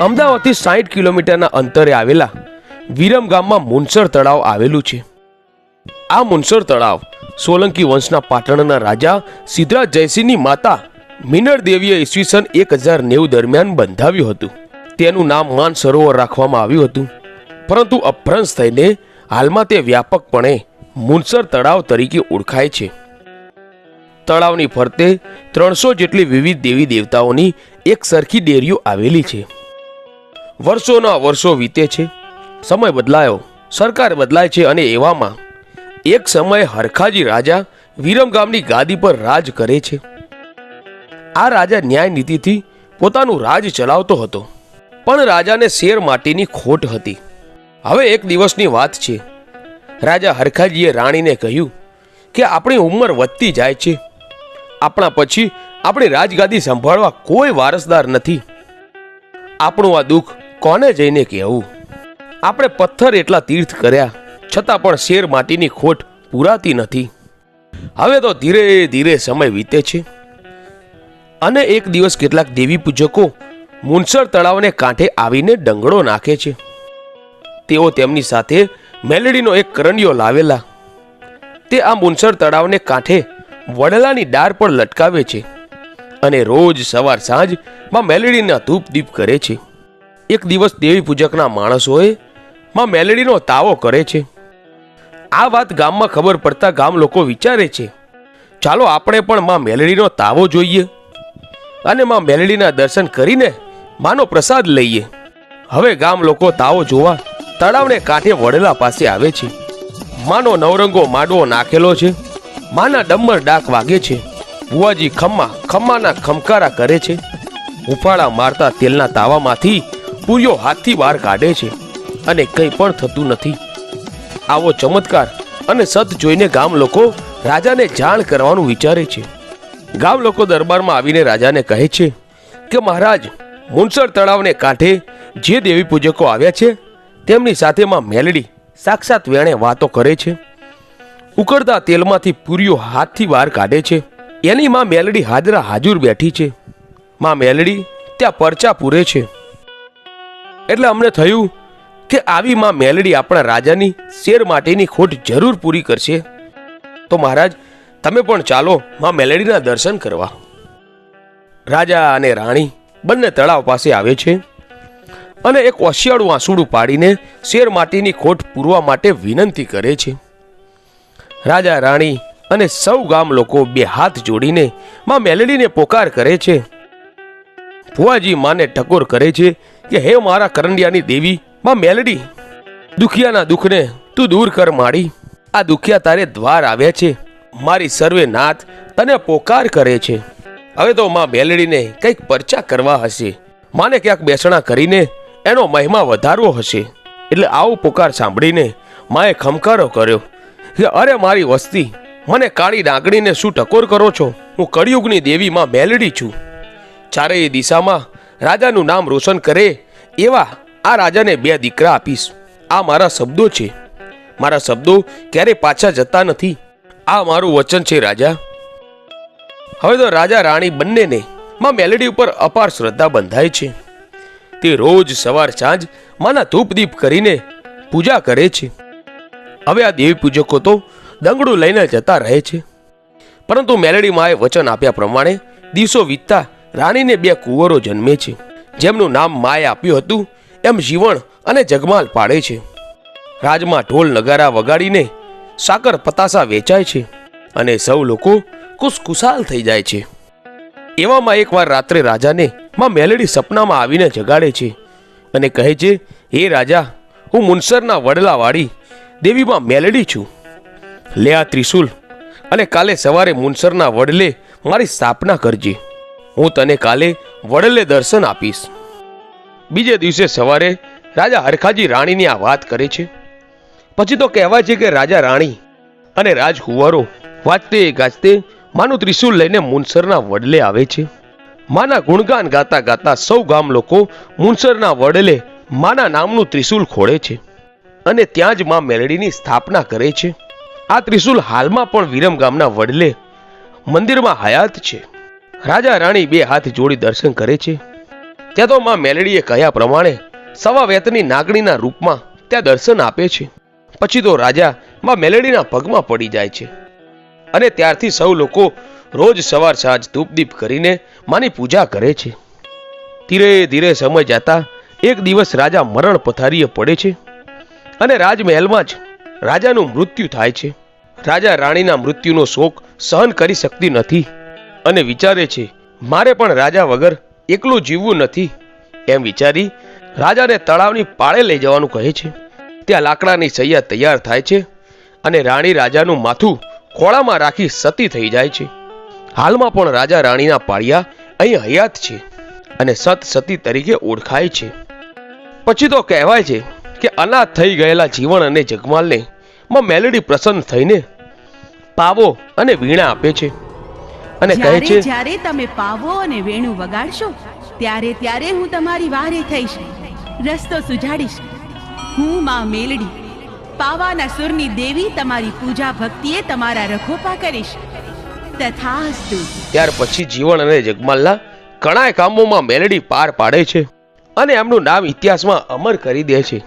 અમદાવાદથી સાઠ કિલોમીટરના અંતરે આવેલા વિરમ ગામમાં મુનસર તળાવ આવેલું છે. આ મુનસર તળાવ સોલંકી વંશના પાટણના રાજા સિદ્ધરાજ જયસિંહની માતા મિનર દેવીએ ઈસવીસન એક હજાર નેવું દરમિયાન બંધાવ્યું હતું. તેનું નામ માન સરોવર રાખવામાં આવ્યું હતું. પરંતુ અભ્રંશ થઈને હાલમાં તે વ્યાપકપણે મુનસર તળાવ તરીકે ઓળખાય છે. તળાવની ફરતે ત્રણસો જેટલી વિવિધ દેવી દેવતાઓની એક સરખી ડેરીઓ આવેલી છે. વર્ષોના વર્ષો વીતે છે. સમય બદલાયો, સરકાર બદલાય છે અને એવામાં એક સમયે હરખાજી રાજા વિરમ ગામની ગાદી પર રાજ કરે છે. આ રાજા ન્યાય નીતિથી પોતાનું રાજ ચલાવતો હતો, પણ રાજાને શેર માટીની ખોટ હતી. હવે એક દિવસની વાત છે. રાજા હરખાજીએ રાણીને કહ્યું કે આપણી ઉંમર વધતી જાય છે. આપણા પછી આપણી રાજગાદી સંભાળવા કોઈ વારસદાર નથી. આપણું આ દુઃખ કોને જઈને કહેવું? આપણે પથ્થર એટલા તીર્થ કર્યા, છતાં પણ શેર માટીની ખોટ પૂરાતી નથી. હવે તો ધીરે ધીરે સમય વીતે છે. અને એક દિવસ કેટલાક દેવી પૂજકો મુનસર તળાવને કાંઠે આવીને ડંગડો નાખે છે. તેઓ તેમની સાથે મેલડીનો એક કરંડિયો લાવેલા. તે આ મુનસર તળાવને કાંઠે વડલાની ડાર પર લટકાવે છે અને રોજ સવાર સાંજમાં મેલેડીના ધૂપ દીપ કરે છે. એક દિવસ દેવી પૂજકના માણસોએ માં મેલેડીનો તાવો કરે છે. આ વાત ગામમાં ખબર પડતા ગામ લોકો વિચારે છે. ચાલો આપણે પણ માં મેલેડીનો તાવો જોઈએ અને માં મેલેડીના દર્શન કરીને માનો પ્રસાદ લઈએ. હવે ગામ લોકો તાવો જોવા તળાવને કાંઠે વડેલા પાસે આવે છે. માનો નવરંગો માડવો નાખેલો છે. માના ડમ્બર ડાક વાગે છે. બુવાજી ખમ્મા ખમ્માના ખમકારા કરે છે. ઉફાળા મારતા તેલના તાવામાંથી પૂરીઓ હાથથી બહાર કાઢે છે અને કંઈ પણ થતું નથી. આવો ચમત્કાર અને સત જોઈને ગામ લોકો રાજાને જાણ કરવાનું વિચારે છે. ગામ લોકો દરબારમાં આવીને રાજાને કહે છે કે, મહારાજ, મુનસર તળાવને કાંઠે જે દેવી પૂજકો આવ્યા છે, તેમની સાથે માં મેલડી સાક્ષાત વેણે વાતો કરે છે. ઉકળતા તેલમાંથી પૂરીઓ હાથથી બહાર કાઢે છે. એની માં મેલડી હાજરા હાજુર બેઠી છે. માં મેલડી ત્યાં પરચા પૂરે છે. એટલે અમને થયું કે આવી માં મેલડી આપણા રાજાની શેર માટેની ખોટ જરૂર પૂરી કરશે. તો મહારાજ, તમે પણ ચાલો માં મેલડીના દર્શન કરવા. રાજા અને રાણી બંને તળાવ પાસે આવે છે અને એક ઓશિયાળું આંસુડું પાડીને શેર માટીની ખોટ પૂરવા માટે વિનંતી કરે છે. રાજા, રાણી અને સૌ ગામ લોકો બે હાથ જોડીને માં મેલડીને પોકાર કરે છે. ભુવાજી માને ટકોર કરે છે કે હે મારા કરંડિયાની દેવી, માં મેલડી, દુખિયાના દુઃખને તું દૂર કર માડી. આ દુખિયા તારે દ્વાર આવ્યા છે. મારી સર્વે નાથ તને પોકાર કરે છે. હવે તો માં મેલડીને કંઈક પરચા કરવા હશે. માને ક્યાંક બેસણા કરીને એનો મહિમા વધારવો હશે. એટલે આવો પોકાર સાંભળીને માએ ખમકારો કર્યો કે, અરે મારી વસ્તી, મને કાળી ડાંગણીને શું ટકોર કરો છો? હું કળિયુગની દેવી માં મેલડી છું. ચારેય દિશામાં રાજાનું નામ રોશન કરે એવા આ રાજાને બે દીકરા આપીશ. આ મારા શબ્દો છે. મારા શબ્દો ક્યારે પાછા જતા નથી. આ મારું વચન છે, રાજા. હવે તો રાજા રાણી બંનેને માં મેલેડી ઉપર અપાર શ્રદ્ધા બંધાય છે. તે રોજ સવાર સાંજ માના ધૂપદીપ કરીને પૂજા કરે છે. હવે આ દેવી પૂજકો તો દંગડું લઈને જતા રહે છે. પરંતુ મેલેડી માએ વચન આપ્યા પ્રમાણે દિવસો વીતતા રાણીને બે કુંવરો જન્મે છે. જેમનું નામ માએ આપ્યું હતું, એમ જીવણ અને જગમાલ પાડે છે. રાજમાં ઢોલ નગારા વગાડીને સાકર પતાસા વેચાય છે અને સૌ લોકો ખુશખુશાલ થઈ જાય છે. એવામાં એકવાર રાત્રે રાજાને માં મેલડી સપનામાં આવીને જગાડે છે અને કહે છે, હે રાજા, હું મુનસરના વડલાવાળી દેવીમાં મેલડી છું. લે આ ત્રિશુલ અને કાલે સવારે મુનસરના વડલે મારી સ્થાપના કરજે. હું તને કાલે વડલે દર્શન આપીશ. બીજે દિવસે સવારે રાજા હરખાજી રાણીની આ વાત કરે છે. પછી તો કહેવાય છે કે રાજા રાણી અને રાજકુંવરો વાંચતે ગાજતે માનું ત્રિશુલ લઈને મુનસરના વડલે આવે છે. માના ગુણગાન ગાતા ગાતા સૌ ગામ લોકો મુનસરના વડલે માના નામનું ત્રિશુલ ખોળે છે અને ત્યાં જ માં મેલડીની સ્થાપના કરે છે. આ ત્રિશુલ હાલમાં પણ વિરમ ગામના વડલે મંદિરમાં હયાત છે. રાજા રાણી બે હાથ જોડી દર્શન કરે છે. ત્યાં તો માં મેલડીએ કહ્યા પ્રમાણે સવા વેતની નાગણીના રૂપમાં ત્યાં દર્શન આપે છે. પછી તો રાજા માં મેલડીના પગમાં પડી જાય છે. અને ત્યારથી સૌ લોકો રોજ સવાર સાંજ ધૂપદીપ કરીને માની પૂજા કરે છે. ધીરે ધીરે સમય જતા એક દિવસ રાજા મરણ પથારીએ પડે છે. અને રાજમહેલમાં જ રાજાનું મૃત્યુ થાય છે. રાજા રાણીના મૃત્યુનો શોક સહન કરી શકતી નથી. અને વિચારે છે, મારે પણ રાજા વગર એકલું જીવવું નથી. એમ વિચારી રાજાને તળાવની પાળે લઈ જવાનું કહે છે. ત્યાં લાકડાની સૈયા તૈયાર થાય છે અને રાણી રાજાનું માથું ખોળામાં રાખી સતી થઈ જાય છે. હાલમાં પણ રાજા રાણીના પાળિયા અહીં હયાત છે અને સત સતી તરીકે ઓળખાય છે. પછી તો કહેવાય છે કે અનાથ થઈ ગયેલા જીવન અને જગમાલને માં મેલડી પ્રસન્ન થઈને પાવો અને વીણા આપે છે. અને કહે છે જ્યારે તમે પાવો અને વેણું વગાડશો ત્યારે ત્યારે હું તમારી વારે થઈશ. રસ્તો સુજાડીશ. હું માં મેલડી. પાવાના સુરની દેવી તમારી પૂજા ભક્તિએ તમારા રખોપા કરીશ. તથાસ્તુ. ત્યાર પછી જીવન અને જગમાલના ઘણાય કામોમાં મેલડી પાર પાડે છે અને એમનું નામ ઇતિહાસમાં અમર કરી દે છે.